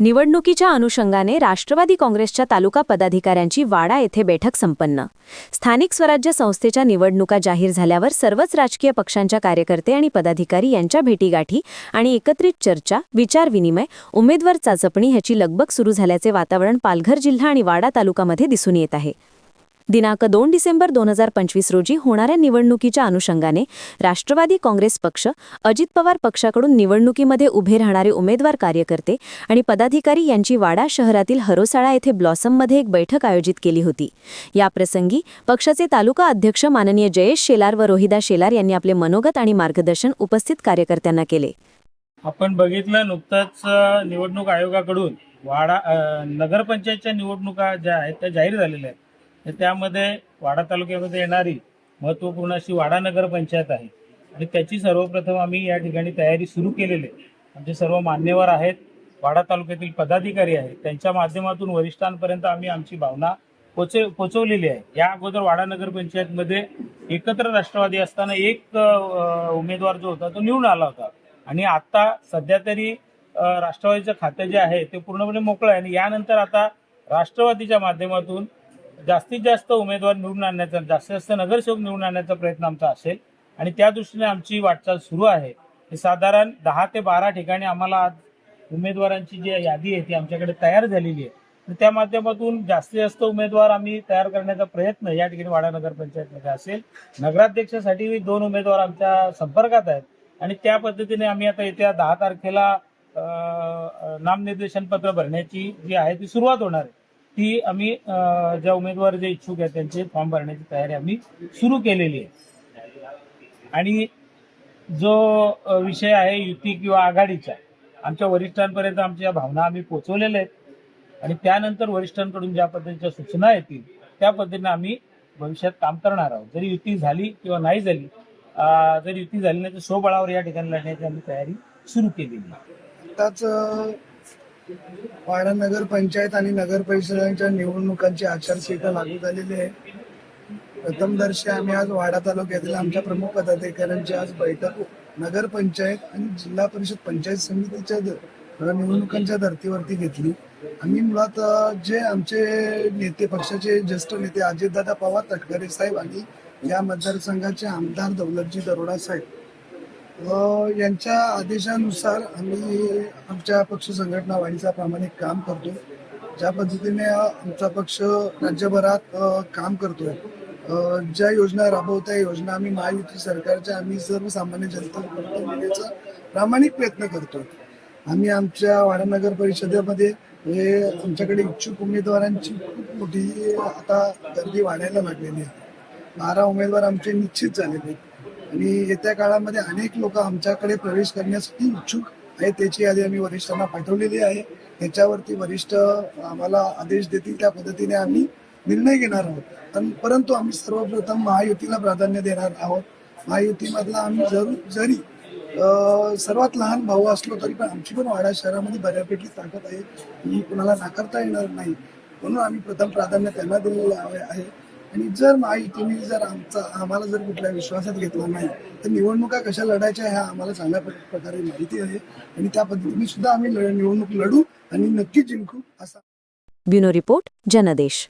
निवडणुकीच्या अनुषंगाने राष्ट्रवादी काँग्रेसच्या तालुका पदाधिकाऱ्यांची वाडा येथे बैठक संपन्न. स्थानिक स्वराज्य संस्थेच्या निवडणुका जाहीर झाल्यावर सर्वच राजकीय पक्षांच्या कार्यकर्ते आणि पदाधिकारी यांच्या भेटीगाठी आणि एकत्रित चर्चा विचारविनिमय उमेदवार चाचपणी ह्याची लगबग सुरू झाल्याचे वातावरण पालघर जिल्हा आणि वाडा तालुकामध्ये दिसून येत आहे. दिनांक दोन डिसेंबर दोन हजार पंचवीस रोजी होणाऱ्या निवडणुकीच्या अनुषंगाने राष्ट्रवादी काँग्रेस पक्ष अजित पवार पक्षाकडून निवडणुकीमध्ये उभे राहणारे उमेदवार कार्यकर्ते आणि पदाधिकारी यांची वाडा शहरातील हरोसाळा येथे ब्लॉसममध्ये एक बैठक आयोजित केली होती. याप्रसंगी पक्षाचे तालुका अध्यक्ष माननीय जयेश शेलार व रोहिदा शेलार यांनी आपले मनोगत आणि मार्गदर्शन उपस्थित कार्यकर्त्यांना केले. आपण बघितलं नुकतंच निवडणूक आयोगाकडून वाडा नगरपंचायतच्या निवडणुका ज्या आहेत त्या जाहीर झालेल्या आहेत. तर त्यामध्ये वाडा तालुक्यामध्ये येणारी महत्त्वपूर्ण अशी वाडा नगरपंचायत आहे. आणि त्याची सर्वप्रथम आम्ही या ठिकाणी तयारी सुरू केलेली आहे. आमचे सर्व मान्यवर आहेत वाडा तालुक्यातील पदाधिकारी आहेत त्यांच्या माध्यमातून वरिष्ठांपर्यंत आम्ही आमची भावना पोचे पोचवलेली आहे. या अगोदर वाडा नगरपंचायतमध्ये एकत्र राष्ट्रवादी असताना एक उमेदवार जो होता तो निवडून आला होता. आणि आता सध्या तरी राष्ट्रवादीचं खातं जे आहे ते पूर्णपणे मोकळं आहे. आणि यानंतर आता राष्ट्रवादीच्या माध्यमातून जास्तीत जास्त उमेदवार निवडून आणण्याचा जास्तीत जास्त नगरसेवक निवडून आणण्याचा प्रयत्न आमचा असेल. आणि त्या दृष्टीने आमची वाटचाल सुरू आहे. साधारण दहा ते बारा ठिकाणी आम्हाला आज उमेदवारांची जी यादी आहे ती आमच्याकडे तयार झालेली आहे. त्या माध्यमातून जास्तीत जास्त उमेदवार आम्ही तयार करण्याचा प्रयत्न या ठिकाणी वाडा नगरपंचायतमध्ये असेल. नगराध्यक्षासाठी दोन उमेदवार आमच्या संपर्कात आहेत. आणि त्या पद्धतीने आम्ही आता येत्या दहा तारखेला नामनिर्देशन पत्र भरण्याची जी आहे ती सुरुवात होणार आहे. ती आम्ही ज्या उमेदवार जे इच्छुक आहेत त्यांचे फॉर्म भरण्याची तयारी आम्ही सुरू केलेली आहे. आणि जो विषय आहे युती किंवा आघाडीचा आमच्या वरिष्ठांपर्यंत आमच्या भावना आम्ही पोहोचवलेल्या आहेत. आणि त्यानंतर वरिष्ठांकडून ज्या पद्धतीच्या सूचना येतील त्या पद्धतीने आम्ही भविष्यात काम करणार आहोत. जरी युती झाली किंवा नाही झाली जर युती झाली नाही तर स्वबळावर या ठिकाणी लढण्याची आम्ही तयारी सुरू केलेली आहे. वाडा नगर पंचायत आणि नगर परिषदांच्या निवडणुकांची आचारसंहिता लागू झालेली आहे. प्रथमदर्शी आम्ही आज वाडा तालुक्यातील आमच्या प्रमुख पदाधिकाऱ्यांची आज बैठक नगर पंचायत आणि जिल्हा परिषद पंचायत समितीच्या निवडणुकांच्या धर्तीवरती घेतली. आम्ही मुळात जे आमचे नेते पक्षाचे ज्येष्ठ नेते अजितदादा पवार तटकरे साहेब आणि या मतदारसंघाचे आमदार दौलतजी दरोडा साहेब यांच्या आदेशानुसार आम्ही आमच्या पक्ष संघटना वाढीचा प्रामाणिक काम करतो. ज्या पद्धतीने आमचा पक्ष राज्यभरात काम करतोय. ज्या योजना राबवत आहे योजना आम्ही महायुती सरकारच्या आम्ही सर्वसामान्य जनतेपर्यंत नेण्याचा प्रामाणिक प्रयत्न करतो आम्ही आमच्या वाडा नगर परिषदेमध्ये हे आमच्याकडे इच्छुक उमेदवारांची खूप मोठी आता गर्दी वाढायला लागलेली आहे. बारा उमेदवार आमचे निश्चित झालेले आहेत. आणि येत्या काळामध्ये अनेक लोक आमच्याकडे प्रवेश करण्यासाठी इच्छुक आहेत. त्याची यादी आम्ही वरिष्ठांना पाठवलेली आहे. त्याच्यावरती वरिष्ठ आम्हाला आदेश देतील त्या पद्धतीने आम्ही निर्णय घेणार आहोत. पण परंतु आम्ही सर्वप्रथम महायुतीला प्राधान्य देणार आहोत. महायुतीमधला आम्ही जरूर जरी सर्वात लहान भाऊ असलो तरी पण आमची पण वाडा शहरामध्ये बऱ्यापैकी ताकद आहे. ही कुणाला नाकारता येणार नाही. म्हणून आम्ही प्रथम प्राधान्य त्यांना दिलेलं आहे. आणि जर माहितीने जर आमचा आम्हाला जर कुठल्या विश्वासात घेतला नाही तर निवडणुका कशा लढायच्या ह्या आम्हाला चांगल्या प्रकारे माहिती आहे. आणि त्या पद्धतीने सुद्धा आम्ही निवडणूक लढू आणि नक्की जिंकू असा ब्युनो रिपोर्ट जनदेश.